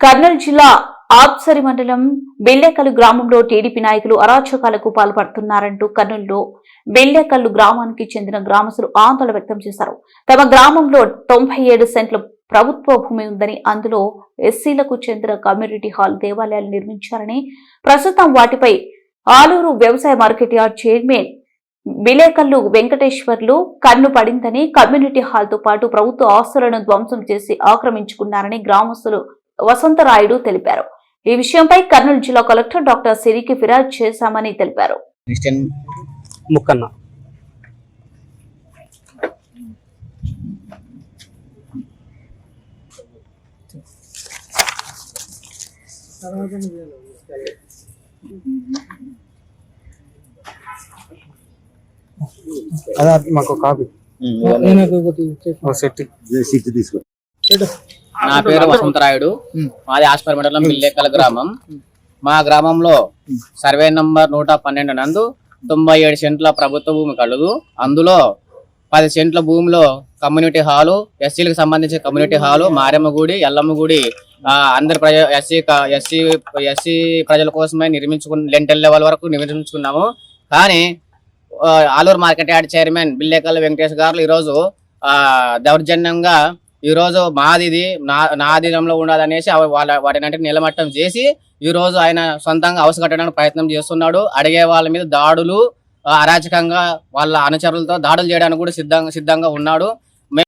కర్నూలు జిల్లా ఆప్సరి మండలం బెల్లెకల్లు గ్రామంలో టీడీపీ నాయకులు అరాచకాలకు పాల్పడుతున్నారంటూ కర్నూలులో బెల్లెకల్లు గ్రామానికి చెందిన గ్రామస్తులు ఆందోళన వ్యక్తం చేశారు. తమ గ్రామంలో తొంభై ఏడు సెంట్ల ప్రభుత్వ భూమి ఉందని అందులో ఎస్సీలకు చెందిన కమ్యూనిటీ హాల్ దేవాలయాలు నిర్మించారని ప్రస్తుతం వాటిపై ఆలూరు వ్యవసాయ market yard chairman Vilekallu Venkateswarlu కన్ను పడిందని కమ్యూనిటీ హాల్తో పాటు ప్రభుత్వ ఆస్తులను ధ్వంసం చేసి ఆక్రమించుకున్నారని గ్రామస్తులు వసంతరాయుడు తెలిపారు. ఈ విషయంపై కర్నూలు జిల్లా కలెక్టర్ డాక్టర్ సిరికి ఫిర్యాదు చేశామని తెలిపారు. అదే మాకు కాపీ. సెట్. తీసుకో నా పేరు వసంతరాయుడు. మాది ఆస్పర్ మండలం మిల్లెక్కల గ్రామం. మా గ్రామంలో సర్వే నంబర్ నూట పన్నెండు నందు తొంభై ఏడు సెంట్ల ప్రభుత్వ భూమి కలదు అందులో పది సెంట్ల భూమిలో కమ్యూనిటీ హాలు ఎస్సీలకు సంబంధించిన కమ్యూనిటీ హాలు మారెమ్మ గుడి ఎల్లమ్మ గుడి ఆ, అందరి ప్రజ ఎస్సీ ఎస్సీ ఎస్సీ ప్రజల కోసమే నిర్మించుకున్న లెంటల్ లెవెల్ వరకు నిర్మించుకున్నాము. కానీ Aluru market yard chairman Billekal Venkatesh గారు ఈరోజు దౌర్జన్యంగా ఈరోజు మాదిది మాది ఇది నా నా అధీనంలో ఉండదనేసి వాళ్ళ వాటినంటే నిలమట్టం చేసి ఈ రోజు ఆయన సొంతంగా హౌస్ కట్టడానికి ప్రయత్నం చేస్తున్నాడు. అడిగే వాళ్ళ మీద దాడులు అరాచకంగా వాళ్ళ అనుచరులతో దాడులు చేయడానికి కూడా సిద్ధంగా సిద్ధంగా ఉన్నాడు.